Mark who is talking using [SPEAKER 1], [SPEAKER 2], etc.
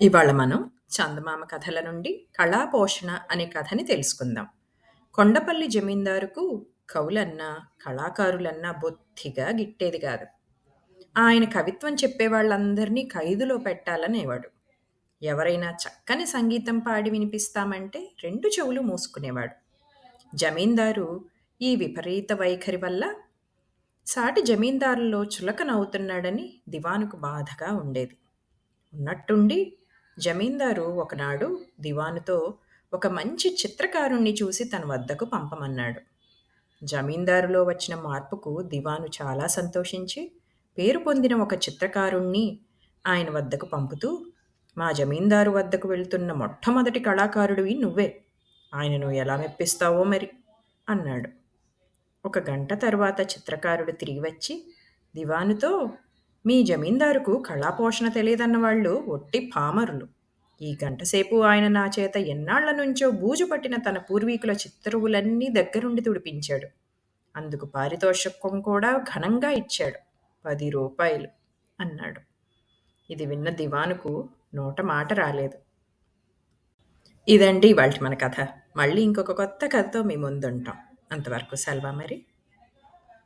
[SPEAKER 1] ఇవాళ మనం చందమామ కథల నుండి కళాపోషణ అనే కథని తెలుసుకుందాం. కొండపల్లి జమీందారుకు కవులన్నా కళాకారులన్నా బొత్తిగా గిట్టేది కాదు. ఆయన కవిత్వం చెప్పేవాళ్ళందరినీ ఖైదులో పెట్టాలనేవాడు. ఎవరైనా చక్కని సంగీతం పాడి వినిపిస్తామంటే రెండు చెవులు మూసుకునేవాడు. జమీందారు ఈ విపరీత వైఖరి వల్ల సాటి జమీందారుల్లో చులకనవుతున్నాడని దివానుకు బాధగా ఉండేది. ఉన్నట్టుండి జమీందారు ఒకనాడు దివానుతో ఒక మంచి చిత్రకారుణ్ణి చూసి తన వద్దకు పంపమన్నాడు. జమీందారులో వచ్చిన మార్పుకు దివాను చాలా సంతోషించి పేరు పొందిన ఒక చిత్రకారుణ్ణి ఆయన వద్దకు పంపుతూ మా జమీందారు వద్దకు వెళ్తున్న మొట్టమొదటి కళాకారుడివి నువ్వే ఆయనను ఎలా మెప్పిస్తావో మరి? అన్నాడు. ఒక గంట తర్వాత చిత్రకారుడు తిరిగి వచ్చి దివానుతో మీ జమీందారుకు కళాపోషణ తెలియదన్న వాళ్ళు ఒట్టి పామరులు. ఈ గంటసేపు ఆయన నా చేత ఎన్నాళ్ళ నుంచో బూజు పట్టిన తన పూర్వీకుల చిత్రువులన్నీ దగ్గరుండి తుడిపించాడు. అందుకు పారితోషికం కూడా ఘనంగా ఇచ్చాడు. పది రూపాయలు అన్నాడు. ఇది విన్న దివానుకు నోట మాట రాలేదు. ఇదండి ఇవాళ మన కథ. మళ్ళీ ఇంకొక కొత్త కథతో మీ ముందుంటాం. అంతవరకు సెలవా మరి.